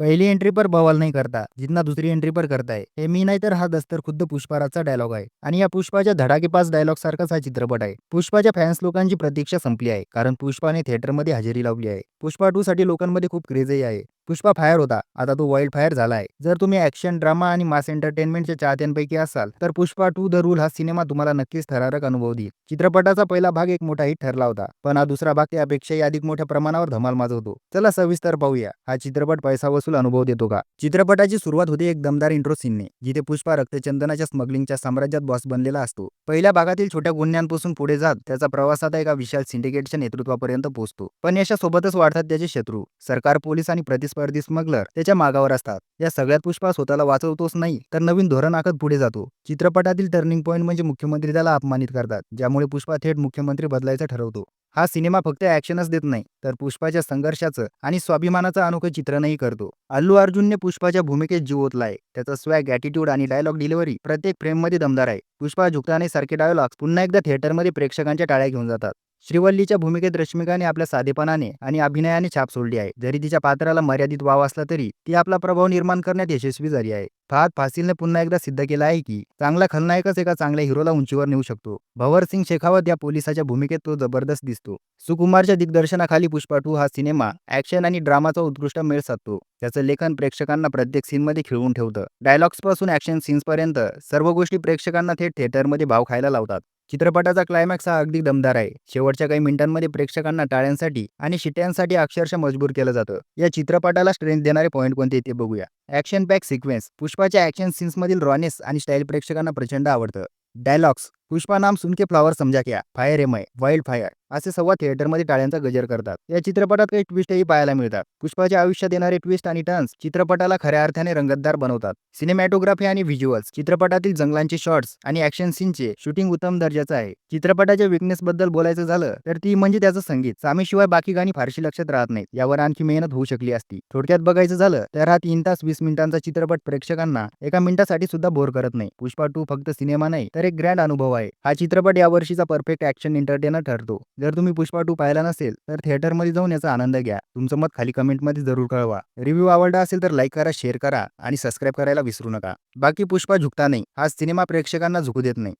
पहिली एंट्री पर बवाल नाही करता जितना दुसरी एंट्री पर करताय हे. मी नाही तर हा दस्तर खुद्द पुष्पाराजचा डायलॉग आहे. आणि या पुष्पाच्या धडाकेपास डायलॉग सारखाच हा चित्रपट आहे. पुष्पाच्या फॅन्स लोकांची प्रतीक्षा संपली आहे कारण पुष्पाने थिएटरमध्ये हजेरी लावली आहे. पुष्पा टू साठी लोकांमध्ये खूप क्रेजही आहे. पुष्पा फायर होता. आता तो वाईल्ड फायर झालाय. जर तुम्ही ऍक्शन ड्रामा आणि मास एंटरटेनमेंटच्या चाहत्यांपैकी असाल तर पुष्पा टू द रूल हा सिनेमा तुम्हाला नक्कीच थरारक अनुभव देईल. चित्रपटाचा पहिला भाग एक मोठा हिट ठरला होता पण हा दुसरा भाग त्यापेक्षाही अधिक मोठ्या प्रमाणावर धमाल माजवतो. चला सविस्तर पाहूया. हा चित्रपट पैसा वसूल अनुभव देतो का? चित्रपटाची सुरुवात होते एक दमदार इंट्रो सीनने जिथे पुष्पा रक्तचंदनाच्या स्मगलिंगच्या साम्राज्यात बॉस बनलेला असतो. पहिल्या भागातील छोट्या गुन्ह्यांपासून पुढे जात त्याचा प्रवास आता एका विशाल सिंडिकेटच्या नेतृत्वापर्यंत पोहोचतो. पण याच्या सोबतच वाढतात त्याचे शत्रू. सरकार पोलीस आणि प्रतिस्पर्धी स्मगलर त्याच्या मागावर असतात. या सगळ्यात पुष्पा स्वतःला वाचवतोच नाही तर नवीन धोरण आखत पुढे जातो. चित्रपटातील टर्निंग पॉईंट म्हणजे मुख्यमंत्री त्याला अपमानित करतात ज्यामुळे पुष्पा थेट मुख्यमंत्री बदलायचा ठरवतो. हा सिनेमा फक्त ऍक्शनच देत नाही तर पुष्पाच्या संघर्षाचं आणि स्वाभिमानाचं अनोखं चित्रणही करतो. अल्लू अर्जुनने पुष्पाच्या भूमिकेत जीव ओतलाय. त्याचा स्वॅग ॲटिट्यूड आणि डायलॉग डिलिव्हरी प्रत्येक फ्रेममध्ये दमदार आहे. पुष्पा झुकताने सारखे डायलॉग्स पुन्हा एकदा थिएटरमध्ये प्रेक्षकांच्या टाळ्या घेऊन जातात. श्रीवल्लीच्या भूमिकेत रश्मिकाने आपल्या साधेपणाने आणि अभिनयाने छाप सोडली आहे. जरी तिच्या पात्राला मर्यादित वाव असला तरी ती आपला प्रभाव निर्माण करण्यात यशस्वी झाली आहे. फहाद फासिलने पुन्हा एकदा सिद्ध केला आहे की चांगला खलनायकच एका चांगल्या हिरोला उंचीवर नेऊ शकतो. भवर सिंग शेखावत या पोलिसाच्या भूमिकेत तो जबरदस्त दिसतो. सुकुमारच्या दिग्दर्शनाखाली पुष्पा टू हा सिनेमा ऍक्शन आणि ड्रामाचा उत्कृष्ट मेळ साधतो. त्याचं लेखन प्रेक्षकांना प्रत्येक सीनमध्ये खिळवून ठेवतं. डायलॉग्सपासून ऍक्शन सीन्स पर्यंत सर्व गोष्टी प्रेक्षकांना थेट थिएटरमध्ये भाव खायला लावतात. चित्रपटाचा क्लायमॅक्स हा अगदी दमदार आहे. शेवटच्या काही मिनिटांमध्ये प्रेक्षकांना टाळ्यांसाठी आणि शिट्यांसाठी अक्षरशः मजबूर केलं जातं. या चित्रपटाला स्ट्रेंथ देणारे पॉईंट कोणते ते बघूया. ऍक्शन पॅक सिक्वेन्स पुष्पाच्या ऍक्शन सीन्समधील रॉनेस आणि स्टाईल प्रेक्षकांना प्रचंड आवडतं. डायलॉग्स पुष्पा नाम सुनके फ्लॉवर समजा क्या फायर एम आय वाईल्ड फायर असे संवाद थिएटरमध्ये टाळ्यांचा गजर करतात. या चित्रपटात काही ट्विस्टही पाहायला मिळतात. पुष्पाच्या आयुष्यात येणारे ट्विस्ट आणि टर्न्स चित्रपटाला खऱ्या अर्थाने रंगतदार बनवतात. सिनेमॅटोग्राफी आणि व्हिज्युअल्स चित्रपटातील जंगलांचे शॉट्स आणि ऍक्शन सीनचे शूटिंग उत्तम दर्जाचं आहे. चित्रपटाच्या विकनेस बद्दल बोलायचं झालं तर ती म्हणजे त्याचं संगीत. सामीशिवाय बाकी गाणी फारशी लक्षात राहत नाहीत. यावर आणखी मेहनत होऊ शकली असती. थोडक्यात बघायचं झालं तर हा तीन तास वीस मिनिटांचा चित्रपट प्रेक्षकांना एका मिनिटासाठी सुद्धा बोर करत नाही. पुष्पा टू फक्त सिनेमा नाही तर एक ग्रँड अनुभव आहे. हा चित्रपट यावर्षीचा परफेक्ट ऍक्शन एंटरटेनर ठरतो. जर तुम्ही पुष्पा टू पाहिला नसेल तर थिएटरमध्ये जाऊन याचा आनंद घ्या. तुमचं मत खाली कमेंटमध्ये जरूर कळवा. रिव्ह्यू आवडला असेल तर लाईक करा शेअर करा आणि सबस्क्राईब करायला विसरू नका. बाकी पुष्पा झुकता नाही. हा सिनेमा प्रेक्षकांना झुकू देत नाही.